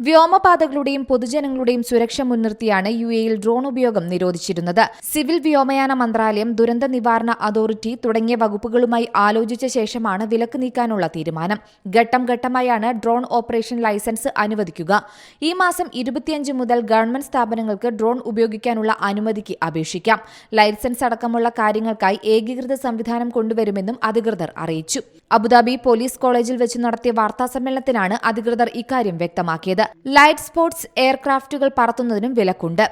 വ്യോമപാതകളുടെയും പൊതുജനങ്ങളുടെയും സുരക്ഷ മുൻനിർത്തിയാണ് യു എയിൽ ഡ്രോൺ ഉപയോഗം നിരോധിച്ചിരുന്നത്. സിവിൽ വ്യോമയാന മന്ത്രാലയം ദുരന്ത നിവാരണ അതോറിറ്റി തുടങ്ങിയ വകുപ്പുകളുമായി ആലോചിച്ച ശേഷമാണ് വിലക്ക് നീക്കാനുള്ള തീരുമാനം. ഘട്ടം ഘട്ടമായാണ് ഡ്രോൺ ഓപ്പറേഷൻ ലൈസൻസ് അനുവദിക്കുക. ഈ മാസം ഇരുപത്തിയഞ്ച് മുതൽ ഗവൺമെന്റ് സ്ഥാപനങ്ങൾക്ക് ഡ്രോൺ ഉപയോഗിക്കാനുള്ള അനുമതിക്ക് അപേക്ഷിക്കാം. ലൈസൻസ് അടക്കമുള്ള കാര്യങ്ങൾക്കായി ഏകീകൃത സംവിധാനം കൊണ്ടുവരുമെന്നും അധികൃതർ അറിയിച്ചു. അബുദാബി പോലീസ് കോളേജിൽ വെച്ച് നടത്തിയ വാർത്താസമ്മേളനത്തിലാണ് അധികൃതർ ഇക്കാര്യം വ്യക്തമാക്കിയത്. ലൈറ്റ് സ്പോർട്സ് എയർക്രാഫ്റ്റുകൾ പറത്തുന്നതിനും വിലക്കുണ്ട്.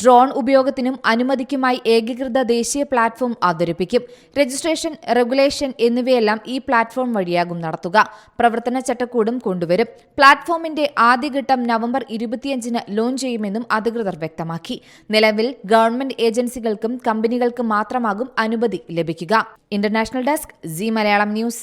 ഡ്രോൺ ഉപയോഗത്തിനും അനുമതിക്കുമായി ഏകീകൃത ദേശീയ പ്ലാറ്റ്ഫോം അവതരിപ്പിക്കും. രജിസ്ട്രേഷൻ റെഗുലേഷൻ എന്നിവയെല്ലാം ഈ പ്ലാറ്റ്ഫോം വഴിയാകും നടത്തുക. പ്രവർത്തന ചട്ടക്കൂടും കൊണ്ടുവരും. പ്ലാറ്റ്ഫോമിന്റെ ആദ്യഘട്ടം നവംബർ ഇരുപത്തിയഞ്ചിന് ലോഞ്ച് ചെയ്യുമെന്നും അധികൃതർ വ്യക്തമാക്കി. നിലവിൽ ഗവൺമെന്റ് ഏജൻസികൾക്കും കമ്പനികൾക്കും മാത്രമാകും അനുമതി ലഭിക്കുക. International desk C Malayalam news.